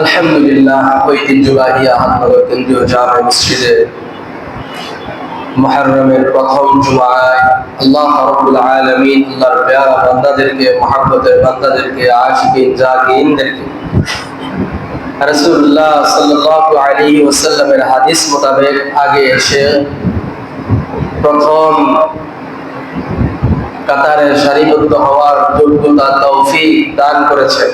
আলহামদুলিল্লাহ ঐতিহ্যবাহী আহমদনগর কেন্দ্রীয় জামে মসজিদে মুহররমের প্রথম জুমায় আল্লাহ রাব্বুল আল্লাহর প্যারা বান্দাদেরকে, মহব্বতের বান্দাদেরকে আশিকিন জাকিনদেরকে রাসূলুল্লাহ সাল্লাল্লাহু আলাইহি ওয়াসাল্লামের হাদিস মোতাবেক আগে এসে প্রথম কাতারে সারিবদ্ধ হওয়ার যোগ্যতা, তৌফিক দান করেছেন।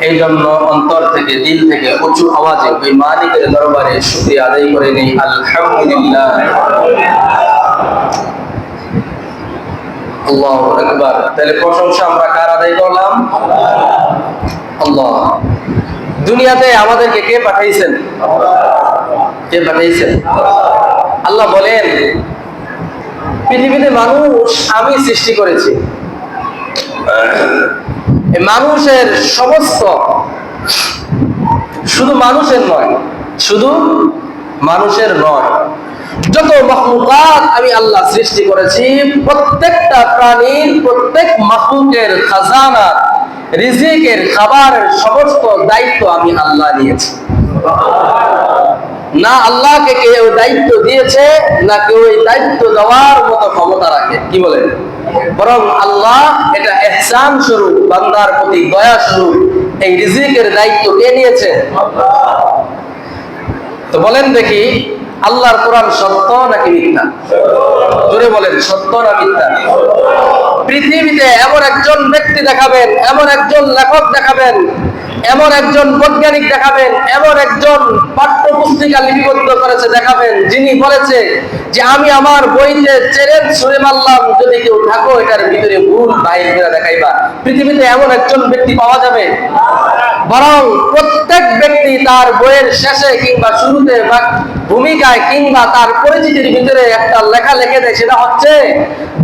এই জন্য অন্তর থেকে, দিল থেকে উঁচু আওয়াজে ওই মালিকের দরবারে শুকরিয়া আদায় করে নেই। আলহামদুলিল্লাহ। আল্লাহ আকবার। তাহলে প্রশংসা আমরা কার আদায় করলাম? আল্লাহ। দুনিয়াতে আমাদেরকে কে পাঠাইছেন? কে পাঠাইছেন? আল্লাহ বলেন, পৃথিবীতে মানুষ আমি সৃষ্টি করেছি। মানুষের সমস্ত, শুধু মানুষের নয়, শুধু মানুষের নয় যত মখলুকাত আমি আল্লাহ সৃষ্টি করেছি, প্রত্যেকটা প্রাণীর, প্রত্যেক মাহলুকের খাজানা, রিজিকের খাবারের সমস্ত দায়িত্ব আমি আল্লাহ নিয়েছি। না আল্লাহকে কেউ দায়িত্ব দিয়েছে, না কেউ এই দায়িত্ব দেওয়ার মতো ক্ষমতা রাখে। কি বলেন? বরং আল্লাহ এটা এহসান স্বরূপ, বান্দার প্রতি দয়া স্বরূপ, এই রিজিকের দায়িত্ব কে নিয়েছে? তো বলেন দেখি, আল্লাহর কোরআন সত্য নাকি মিথ্যা? জোরে বলেন, সত্য না মিথ্যা? পৃথিবীতে এমন একজন ব্যক্তি দেখাবেন, এমন একজন লেখক দেখাবেন, এমন একজন বৈজ্ঞানিক দেখাবেন, এমন একজন পাঠ্যপুস্তিকা লিপিবদ্ধ করেছে দেখাবেন, যিনি বলেছে যে আমি আমার বইতে চ্যালেঞ্জ ছুড়ে মারলাম, যদি কেউ থাকো এটার ভিতরে ভুল বাইর করে দেখাইবা। পৃথিবীতে এমন একজন ব্যক্তি পাওয়া যাবে? বরং প্রত্যেক ব্যক্তি তার বইয়ের শেষে কিংবা শুরুতে বা ভূমিকায় কিংবা তার পরিচিতির ভিতরে একটা লেখা লেখে দেয়, সেটা হচ্ছে,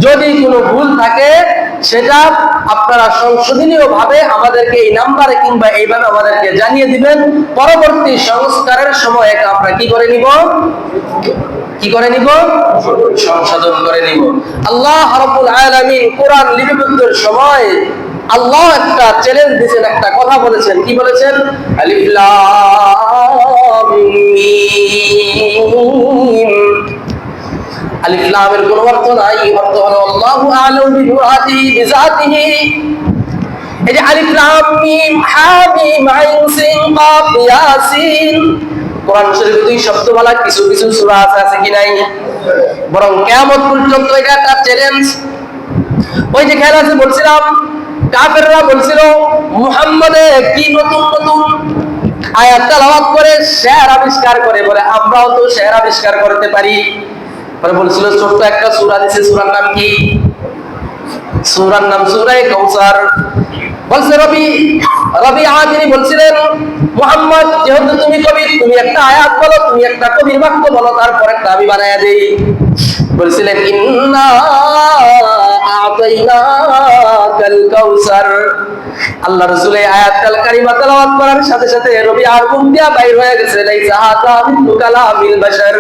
যদি কোনো ভুল থাকে সেটা আপনারা সংশোধনীয় ভাবে আমাদেরকে এই নাম্বারে কিংবা এইভাবে আমাদেরকে জানিয়ে দিবেন। পরবর্তী সংস্কারের সময় এটা আমরা কি করে নিব? কি করে নিব? সংশোধন করে নিব। আল্লাহ রাব্বুল আলামিন কোরআন লিপিবদ্ধের সময় আল্লাহ একটা চ্যালেঞ্জ দিয়েছেন, একটা কথা বলেছেন। কি বলেছেন? আলিফ আলিফ লামের কোনো অর্থ নাই অর্থ হলো আল্লাহু বিজাতিহি। এই যে আলিফ লাম মিম হা মিম আইন সিন কাফ ইয়াসিন। কোরআন শরীফে দুই শব্দ বলা, কিছু কিছু সূরা আছে আছে কি নাই? বরং কিয়ামত পর্যন্ত এটা একটা চ্যালেঞ্জ ওই যে খেলা আছে, বলছিলাম, কাফেররা বলছিল, মুহাম্মদে কি নতুন নতুন? আয়াত তেলাওয়াত করে শের আবিষ্কার করে বলে, আমরাও তো শের আবিষ্কার করতে পারি। পরে বলছিল, ছোট্ট একটা সূরা দিছে সূরার নাম কি? সূরার নাম সূরায়ে কাউসার বলছে, রবি রবি আদিনি বলছিলেন, মোহাম্মদ, যেহেতু তুমি কবি, তুমি একটা আয়াত বলো, তুমি একটা কবির বাক্য বলো, তারপর একটা আমি বানায়া দেই। বলছিলেন, ইন্না আতাইনাকাল কাউসার আল্লাহ রাসূল এই আয়াতকাল কারিমা তেলাওয়াত করার সাথে সাথে রবি আর মুখ দিয়া বাইর হয়ে গেছে, লাইসা হাতা মিন কালামিল বাশার।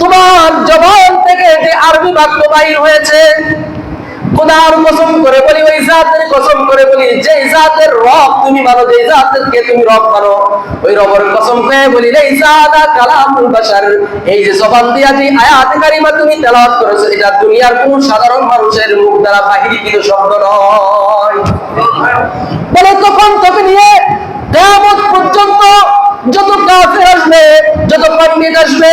তোমার জবান থেকে যে আরবি বাক্য বাইর হয়েছে, খোদার কসম করে বলি, ওই জাতের কসম করে বলি যে জাতের রব তুমি মানো যে জাতের কে তুমি রব মানো, ওই রবের কসম করে বলি রে ইসাদা কালামুল বাশার এই যে জবান দিয়া যে আয়াত কারিমা তুমি তেলাওয়াত করেছ, এটা দুনিয়ার কোন সাধারণ মানুষের মুখ দ্বারা বাহিরীকৃত শব্দ নয়। বলে তখন তোকে নিয়ে কিয়ামত পর্যন্ত যত কাফের আসবে, যত পণ্ডিত আসবে,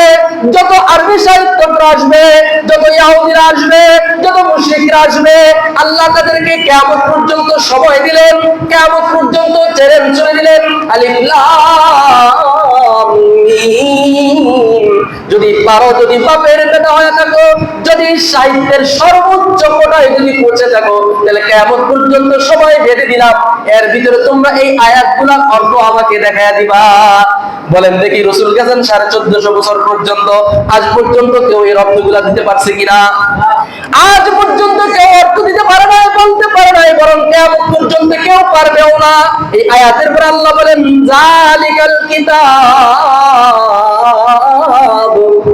যত আরবি সাহিত্যকরা আসবে, যত ইয়াহুদিরা আসবে, যত মুশরিকরা আসবে, আল্লাহ তাদেরকে কেমন পর্যন্ত সময় দিলেন কেমন পর্যন্ত চ্যালেঞ্জ চলে দিলেন। আলিফ পারো যদি বাপের বেটা হয়ে থাকো, যদি সাহিত্যের সর্বোচ্চ কোটায় যদি পৌঁছে থাকো, তাহলে কেমন পর্যন্ত সময় বেঁধে দিলাম? এর ভিতরে তোমরা এই আয়াতগুলার অর্থ আমাকে দেখায় দিবা। বলেন দেখি রসুল গেছেন সাড়ে চোদ্দশো বছর পর্যন্ত, আজ পর্যন্ত কেউ এই রক্তগুলা দিতে পারছে কিনা? আজ পর্যন্ত কেউ অর্থ দিতে পারে না বলতে পারে না বরং কেমন পর্যন্ত কেউ পারবেও না। এই আয়াতের পর আল্লাহ বলেন, জালিকাল কিতাব।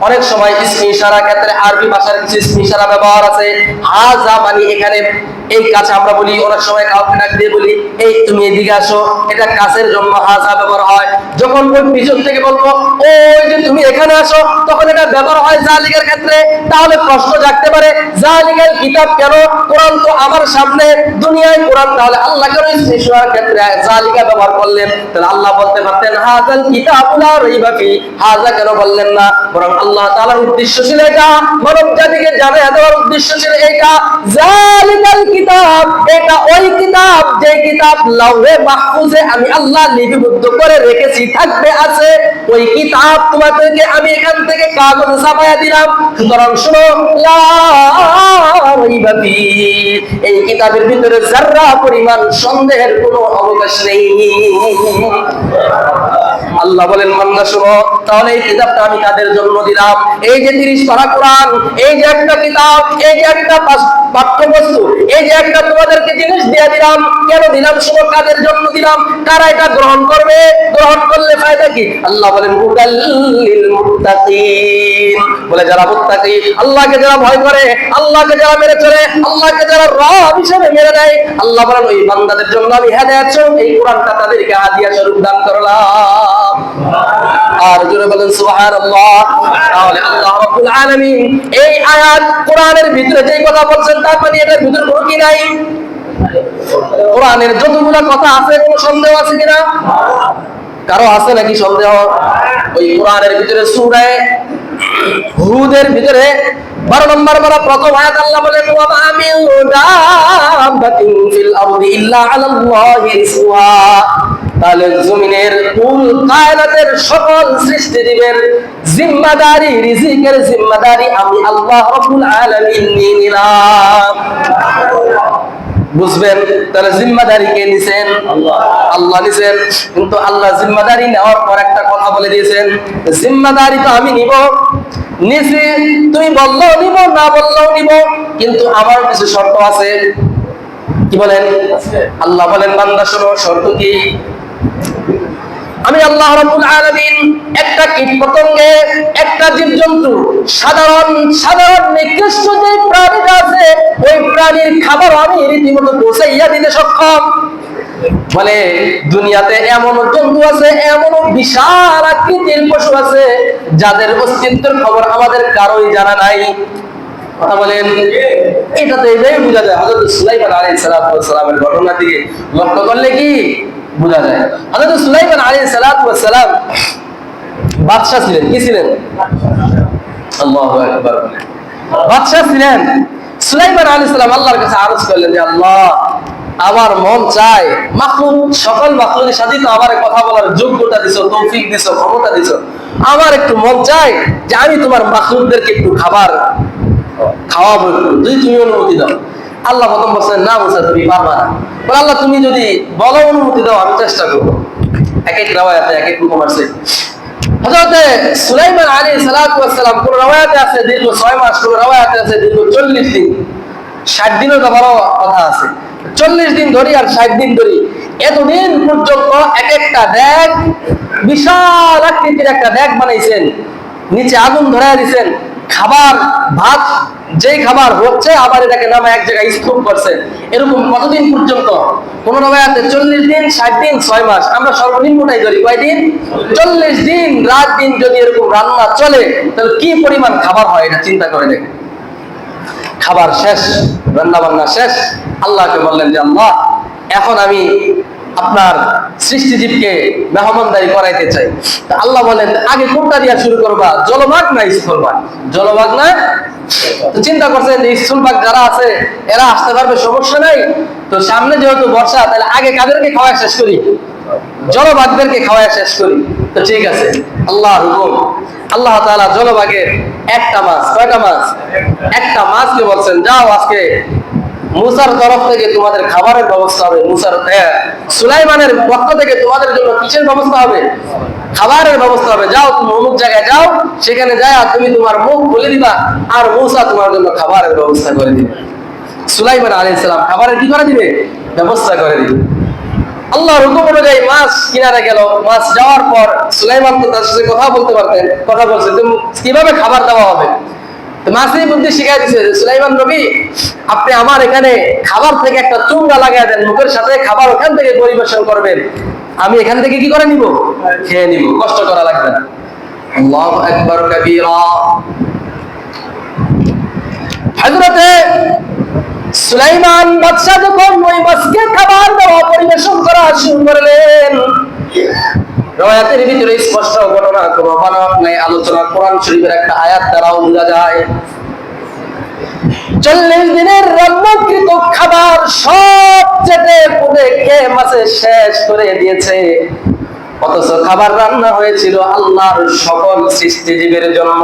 অনেক সময় ইসমি ইশারা ক্ষেত্রে আরবি ভাষার কিছু ইসমি ইশারা ব্যবহার আছে। হাজা মানে এখানে এই কাছে আমরা বলি, অনেক সময় কাউকে ডাক দিয়ে বলি, এই, তুমি এদিকে আসো। এটা কাছের জন্য হাজা ব্যবহার হয়। যখন ওই পিছন থেকে বলব, ওই যে তুমি এখানে আসো, তখন এটা ব্যবহার হয় জালিকার ক্ষেত্রে। তাহলে প্রশ্ন জাগতে পারে জালিকার কিতাব কেন? কোরআন তো আমার সামনে, দুনিয়ায় কোরআন। তাহলে আল্লাহ কেন ইসমি ইশারার ক্ষেত্রে জালিকা ব্যবহার করলেন? তাহলে আল্লাহ বলতে পারতেন, হাজাল ফি। হাজা কেন বললেন না? বরং আল্লাহ তাআলার উদ্দেশ্য ছিল এটা। মানব জাতিকে জানিয়ে দেওয়ার উদ্দেশ্য ছিল এটা। জালিকাল কিতাব, এটা ওই কিতাব, যে কিতাব লাউহে মাহফুজে আমি আল্লাহ লিপিবদ্ধ করে রেখেছি, থাকবে, আছে। ওই কিতাব তোমাদেরকে আমি এখান থেকে কাগজে ছাপায়া দিলাম। সুতরাং শুনো এই কিতাবের ভিতরে যার্রা পরিমাণ সন্দেহের কোনো অবকাশ নেই। আল্লাহ বলেন, বান্দা, শুনো, তাহলে এই কিতাবটা আমি কাদের জন্য দিলাম? এই যে তিরিশ পারা কোরআন, এই যে একটা কিতাব, এই যে একটা পাঠ্যবস্তু, এই যে একটা তোমাদেরকে জিনিস দিয়ে দিলাম, কেন দিলাম? শুনো, কাদের জন্য দিলাম? কারা এটা গ্রহণ করবে? গ্রহণ করলে ফায়দা কি? আল্লাহ বলেন হুদাল্লিল মুত্তাকিন। বলে, যারা মুত্তাকি, আল্লাহকে যারা ভয় করে, আল্লাহকে যারা মেরে চলে আল্লাহকে যারা রব হিসেবে মেরে নেয় আল্লাহ বলেন, ওই বান্দাদের জন্য আমি হেদায়েত এই কোরআনটা তাদেরকে হাদিয়া স্বরূপ দান করলাম। মানে কথা আছে, কোনো সন্দেহ আছে কিনা? কারও আছে নাকি সন্দেহ? ওই কোরআনের ভিতরে সূরায়ে হুদের ভিতরে বারো নম্বর বারা প্রথম আয়াত আল্লাহ বলেন মিন জমিনের সকল জিম্মাদারি আমি আল্লাহ নিলাম। বুঝবেন? তাহলে জিম্মাদারি কে নিছেন? আল্লাহ নিছেন। কিন্তু আল্লাহ জিম্মাদারি নেওয়ার পর একটা কথা বলে দিয়েছেন, জিম্মাদারি তো আমি নিব। নিছি তুমি বললেও নিব, না বললেও নিব, কিন্তু আমার কিছু শর্ত আছে। কি বলেন? আল্লাহ বলেন, বান্দা, শোনো, শর্ত কি? আমি আল্লাহ রাব্বুল আলামিন একটা কীট পতঙ্গে একটা জীবজন্তু, সাধারণ সাধারণ নিকৃষ্ট যে প্রাণীটা আছে, ওই প্রাণীর খাবার আমি রীতিমতো পৌঁছাইয়া দিতে সক্ষম। বলে, দুনিয়াতে এমন জন্তু আছে এমন বিশাল আকৃতির পশু আছে, যাদের অস্তিত্বের খবর আমাদের কারোই জানা নাই। ওয়াস ছিলেন। সুলাইমান আলাইহিস সালাম আল্লাহর কাছে আরজ করলেন যে, আল্লাহ আমার মন চায়, মাখলুক, সকল মাখলুকের সাথে তো আমার কথা বলার যোগ্যতা দিছো, তৌফিক দিছো, ক্ষমতা দিছো। আমার একটু মন চায় যে আমি তোমার মাখলুকদেরকে একটু খাবার খাওয়াবো একটু। যদি তুমি অনুমতি দাও। আল্লাহ প্রথম বলছেন, না বলছে তুমি পারবা না। বলে, আল্লাহ, তুমি যদি বলো অনুমতি দাও, আমি চেষ্টা করব। এক এক রাওয়ায়াতে, এক এক রকম আছে হযরতে সুলাইমান ওয়াস সালাম কোন রাওয়ায়াতে আছে, দীর্ঘ 6 মাস, কোন রাওয়ায়াতে আছে, দীর্ঘ 40 দিন 60 দিনও বড় কথা আছে। 40 দিন ধরি আর 60 দিন ধরি। এতদিন পর্যন্ত এক একটা ড্যাগ বিশাল আকৃতির একটা ড্যাগ বানাইছেন। নিচে আগুন ধরায় দিছেন। খাবার, ভাত, যেই খাবার হচ্ছে, আবার এটাকে নামা এক জায়গায় স্তূপ করছে। এরকম কতদিন পর্যন্ত? কোন রবায়াতে চল্লিশ দিন, ষাট দিন, ছয় মাস। আমরা সর্বনিম্নটাই ধরি। কয়দিন? চল্লিশ দিন, রাত দিন যদি এরকম রান্না চলে, তাহলে কি পরিমাণ খাবার হয় এটা চিন্তা করে দেখেন। খাবার শেষ রান্না বান্না শেষ। আল্লাহকে বললেন যে, আল্লাহ, এখন আমি আপনার সৃষ্টিজীবকে মেহমানদারি করাইতে চাই। আল্লাহ বলেন, আগে কোনটা দিয়া শুরু করবা? জলভাগ না স্থলভাগ? জলভাগ না? চিন্তা করছেন যে, স্থলভাগ যারা আছে, এরা আসতে পারবে, সমস্যা নাই। তো সামনে যেহেতু বর্ষা, তাহলে আগে কাদেরকে খাওয়া শেষ করি? জলভাগদেরকে খাওয়া শেষ করি। তো ঠিক আছে, আল্লাহ হুকুম। আল্লাহ তাআলা জলভাগের একটা মাছ, কয়টা মাছ? একটা মাছকে বলছেন, যাও আজকে মুসার তরফ থেকে তোমাদের খাবারের ব্যবস্থা হবে। মুসার হ্যাঁ, সুলাইমানের পক্ষ থেকে তোমাদের জন্য কিসের ব্যবস্থা হবে। খাবারের ব্যবস্থা হবে। যাও তুমি অমুক জায়গায় যাও সেখানে যায় তুমি তোমার মুখ খুলে দিবা আর মুসা তোমার জন্য খাবারের ব্যবস্থা করে দিবে। সুলাইমান আলাইহিস সালাম খাবারের কি করে দিবে? ব্যবস্থা করে দিবে। আল্লাহর হুকুম অনুযায়ী মাছ কিনারে গেল। মাছ যাওয়ার পর সুলাইমান তো তার সাথে কথা বলতে পারতেন কথা বলছে কীভাবে খাবার দেওয়া হবে? তো মাছের বুদ্ধি শিখাই দিছে সুলাইমান নবী, আপনি আমার এখানে খাবার থেকে একটা চুঙ্গা লাগাই দেন, মুখের সাথে খাবার ওখান থেকে পরিবেশন করবেন। আমি এখান থেকে কি করে নিব? খেয়ে নিব, কষ্ট করা লাগবে না। আল্লাহু আকবার কবীরা। হযরতে সুলাইমান বাদশাহ যখন ওই মাছকে খাবার দেওয়া পরিবেশন করা শুরু করলেন রয়াতের ভিতরে স্পষ্ট ঘটনা কোনো নাই। আলোচনা কোরআন শরীফের একটা আয়াত দ্বারাও বোঝা যায়। চল্লিশ দিনের রান্নাকৃত খাবার সব চেটে পুড়ে খেয়ে মাছে শেষ করে দিয়েছে? অথচ খাবার রান্না হয়েছিল আল্লাহর সকল সৃষ্টিজীবের জন্য।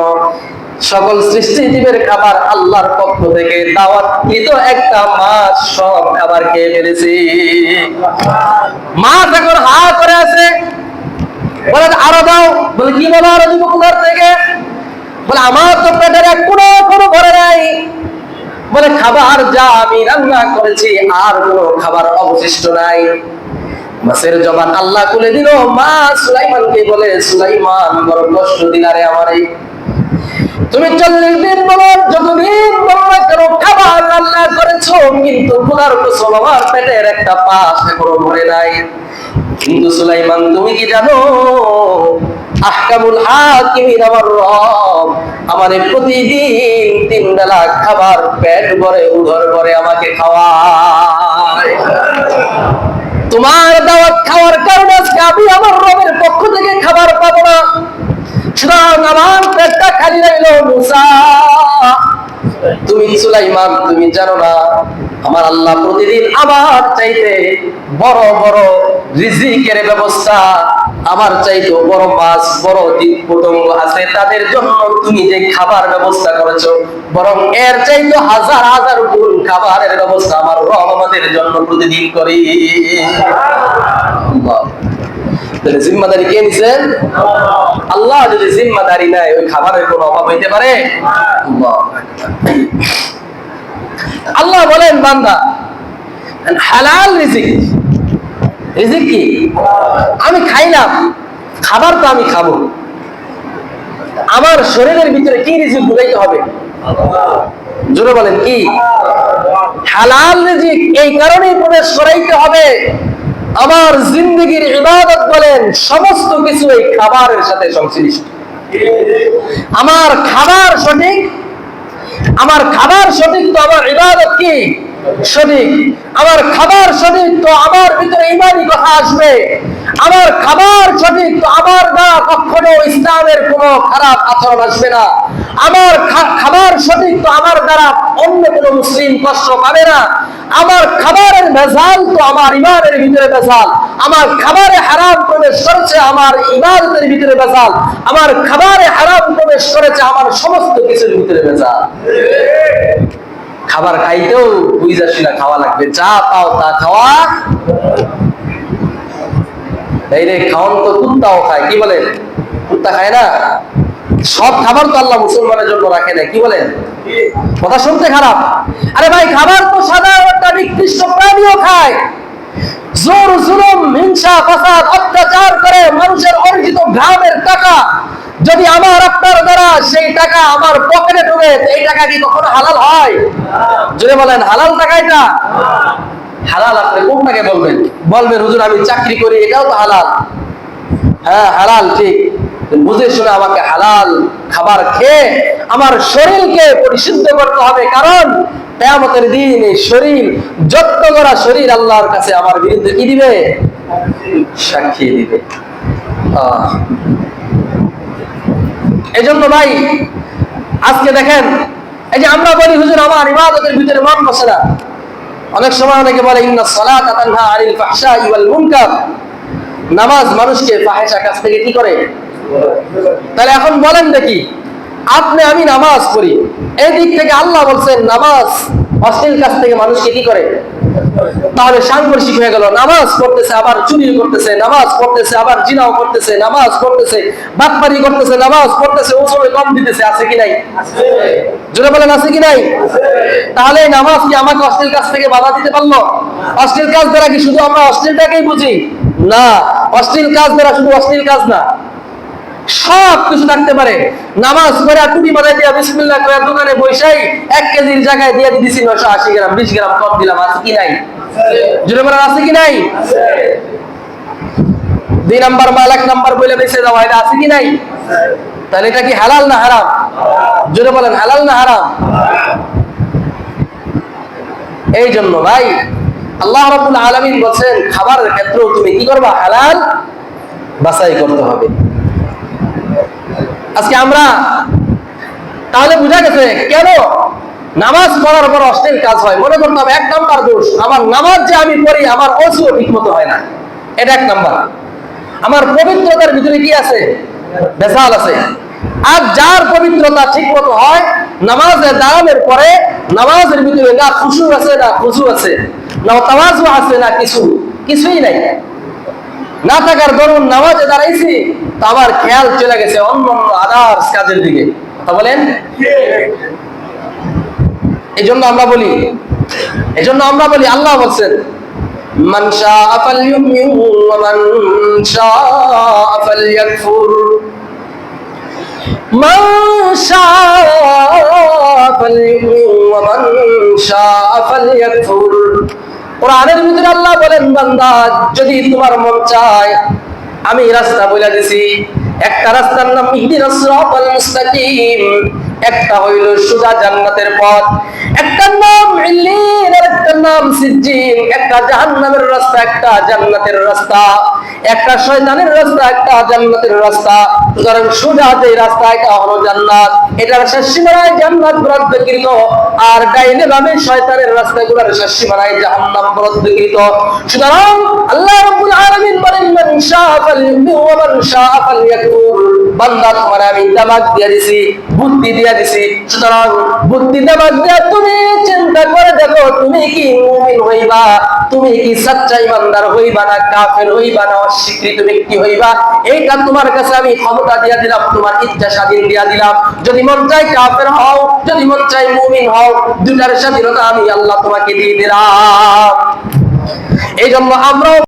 সকল সৃষ্টিজীবের খাবার আল্লাহর পক্ষ থেকে দাওয়াতকৃত একটা মাছ সব খাবার খেয়ে ফেলেছি মাছ এখন হা করে আছে। বলে, আরও দাও। বলে, কি বলো, আরও দিব কোথার থেকে? বলে, আমার তো পেটের কোনো কোনো ভরে নাই। বলে, খাবার যা আমি রান্না করেছি, আর কোনো খাবার অবশিষ্ট নাই। মাছের জবান আল্লাহ খুলে দিল। মা সুলাইমানকে বলে, সুলাইমান, বড় কষ্ট দিলারে আমারে। তুমি চল্লিশ দিন বলো, যতদিন বলো না কেন, খাবার রান্না করেছ, কিন্তু খোদার কসম আমার পেটের একটা পাশ এখনও ভরে নাই। কিন্তু সুলাইমান, তুমি কি জানো? আহকামুল হাকিমিন আমার রব, আমারে প্রতিদিন তিন বেলা খাবার পেট ভরে উদর ভরে আমাকে খাওয়ায়। তোমার দাওয়াত খাওয়ার কারণে আজকে আমি আমার রবের পক্ষ থেকে খাবার পাবো না। সুতরাং আমার পেটটা খালি রইল মুসা। তুমি সুলাইমান, তুমি জানো না, আমার আল্লাহ প্রতিদিন আমার চাইতে বড় বড় রিজিকের ব্যবস্থা আমার চাইতে বড় মাছ, বড় দ্বীপ, পতঙ্গ আছে, তাদের জন্য তুমি যে খাবার ব্যবস্থা করেছ, বরং এর চাইতে হাজার হাজার গুণ খাবারের ব্যবস্থা আমার রব আমাদের জন্য প্রতিদিন করি। তাহলে জিম্মাদারি কে নিছেন আল্লাহ যদি জিম্মাদারি নেয়, ওই খাবারের কোনো অভাব হইতে পারে? আল্লাহ বলেন, বান্দা, হালাল রিজিক। রিজিক কি? আমি খাইলাম, খাবার তো আমি খাব। আমার শরীরের ভিতরে কি রিজিক ঢুকাইতে হবে? জোরে বলেন, কি? হালাল রিজিক, এই কারণেই প্রবেশ করাইতে হবে। আমার জিন্দগির ইবাদত বলেন, সমস্ত কিছু এই খাবারের সাথে সংশ্লিষ্ট। আমার খাবার সঠিক? আমার খাবার সঠিক তো আমার ইবাদত কি? সঠিক। আমার খাবার সঠিক তো আমার ভিতরে ইমানি কথা আসবে। আমার খাবার সঠিক তো আমার না কখনো ইসলামের কোনো খারাপ আচরণ আসবে না। আমার খাবার অন্য কোনো মুসলিম কষ্ট পাবে না। আমার খাবারের ভেজাল তো আমার ইমানের ভিতরে ভেজাল। আমার খাবারে হারাম প্রবেশ করেছে আমার ইবাদতের ভিতরে ভেজাল। আমার খাবারে হারাম প্রবেশ করেছে আমার সমস্ত কিছুর ভিতরে ভেজাল। খাবার খাইতেও বুঝাসি না খাওয়া লাগবে। যা পাও তা খাওয়া। এই রে, খাওয়ান তো কুত্তাও খায়, কি বলেন? কুত্তা খায় না? সব খাবার তো আল্লাহ মুসলমানের জন্য রাখে না কি বলেন? কথা শুনতে খারাপ। আরে ভাই, খাবার তো সাধারণ নিকৃষ্ট প্রাণীও খায়। জোর জুলুম, হিংসা অত্যাচার করে মানুষের অর্জিত গ্রামের টাকা যদি আমার আপনার দ্বারা সেই টাকা আমার পকেটে ঢুকে এই টাকা কি কখনো হালাল হয়? যদি বলেন, হালাল টাকা এটা? হালাল আপনি বলবেন? বলবেন, হুজুর, আমি চাকরি করি, এটাও তো হালাল। হ্যাঁ হালাল, ঠিক। বুঝে শুনে আমাকে হালাল খাবার খেয়ে আমার শরীরকে পরিশুদ্ধ করতে হবে। কারণ কেয়ামতের দিন এই শরীর, যত্ন করা শরীর আল্লাহর কাছে আমার বিরুদ্ধে কি দিবে? সাক্ষী দিবে। এজন্য ভাই, আজকে দেখেন, এই যে আমরা বলি, হুজুর, আমার ইবাদতের ভিতরে মন বসে না। অনেক সময় অনেকে বলে, ইন্না সালাতা তানহা আনিল ওয়াল মুনকার। নামাজ মানুষকে ফাহেসা কাছ থেকে কি করে? তাহলে এখন বলেন দেখি, আপনি, আমি নামাজ পড়ি এই দিক থেকে আল্লাহ বলছেন, নামাজ অশ্লীল কাছ থেকে মানুষকে কি করে? তাহলে সাংঘর্ষিক হয়ে গেল, নামাজ পড়তেছে, আবার চুরি করতেছে, নামাজ পড়তেছে, আবার জিনাও করতেছে, নামাজ পড়তেছে, বাটপারি করতেছে, নামাজ পড়তেছে ওসবে কম দিতেছে, আছে কি নাই? জোরে বলেন, আছে কি নাই? তাহলে নামাজ কি আমাকে অশ্লীল কাজ থেকে বাধা দিতে পারল? অশ্লীল কাজ দ্বারা কি শুধু আমরা অশ্লীলটাকেই বুঝি? না, অশ্লীল কাজ দ্বারা শুধু অশ্লীল কাজ না। সব কিছু থাকতে পারে। নামাজ পড়ে টুপি মাথায় দিয়া বিসমিল্লাহ করে দোকানে বৈশাই এক কেজির জায়গায় দিয়ে দিছি নশো আশি গ্রাম, বিশ গ্রাম কম দিলাম, আছে কি নাই? জোরে বলেন, আছে কি নাই? দুই নাম্বার মাল, এক নাম্বার বলে বেঁচে দেওয়া এটা আছে কি নাই? তাহলে এটা কি হালাল না হারাম? জোরে বলেন, হালাল না হারাম? এই জন্য ভাই, আল্লাহ রাব্বুল আলামিন বলছেন, খাবারের ক্ষেত্রেও তুমি কি করবা? হালাল বাছাই করতে হবে। আজকে আমরা তাহলে বুঝা গেছে কেন নামাজ পড়ার পর অশ্লীল কাজ হয়। মনে করতাম এক নাম্বার দোষ, আমার নামাজ যে আমি পড়ি, আমার অসুও ঠিক মতো হয় না। এটা এক নাম্বার। আমার পবিত্রতার ভিতরে কি আছে? বেসাল আছে। আর যার পবিত্রতা ঠিক মতো হয়, নামাজের দাঁড়ানোর পরে নামাজের ভিতরে না খুশু আছে, না খুশু আছে, না তাওয়াজু আছে, না কিছু, কিছুই নাই। না থাকার দরুন নামাজে দাঁড়াইছি, তো আমার খেয়াল চলে গেছে অন্য অন্য আদার্স কাজের দিকে। কথা বলেন? এই জন্য আমরা বলি এই জন্য আমরা বলি, আল্লাহ বলছেন মান শাআ ফালইউমিন ওয়া মান শাআ ফালইয়াকফুর। কোরআনের ভিতরে আল্লাহ বলেন বান্দা যদি তোমার মন চায় আমি রাস্তা বলে দিছি। একটা রাস্তার নাম ইহদিনাস সিরাতাল মুস্তাকিম, একটা হইল জান্নাতের পথ। একটা নাম ইল্লিন একটা নাম সিজ্জিন। একটা জাহান্নামের রাস্তা, একটা জান্নাতের রাস্তা। একটা শয়তানের রাস্তা, একটা জান্নাতের রাস্তা। সুতরাং যে রাস্তা, এটা হলো জান্নাত। এটার শেষ সীমানায় জান্নাত বরাদ্দকৃত আর ডাইনে শয়তানের শেষ সীমানায় জাহান্নাম বরাদ্দকৃত সুতরাং আল্লাহ রাব্বুল আলামিন বলেন, মান ওয়া মান বান্দা তোমার আমি দিয়ে দিছি, বুদ্ধি দিয়ে দিছি। সুতরাং বুদ্ধি দিয়ে তুমি চিন্তা করে দেখো, তুমি কি মুমিন হইবা, তুমি কি ইমানদার হইবা না কাফের হইবা না অস্বীকৃত ব্যক্তি হইবা? এইটা তোমার কাছে আমি ক্ষমতা দিয়া দিলাম, তোমার ইচ্ছা স্বাধীন দিয়া দিলাম। যদি মন চাই কাফের হও, যদি মন চাই মুমিন হও দুটার স্বাধীনতা আমি আল্লাহ তোমাকে দিয়ে দিলাম। এই জন্য আমরাও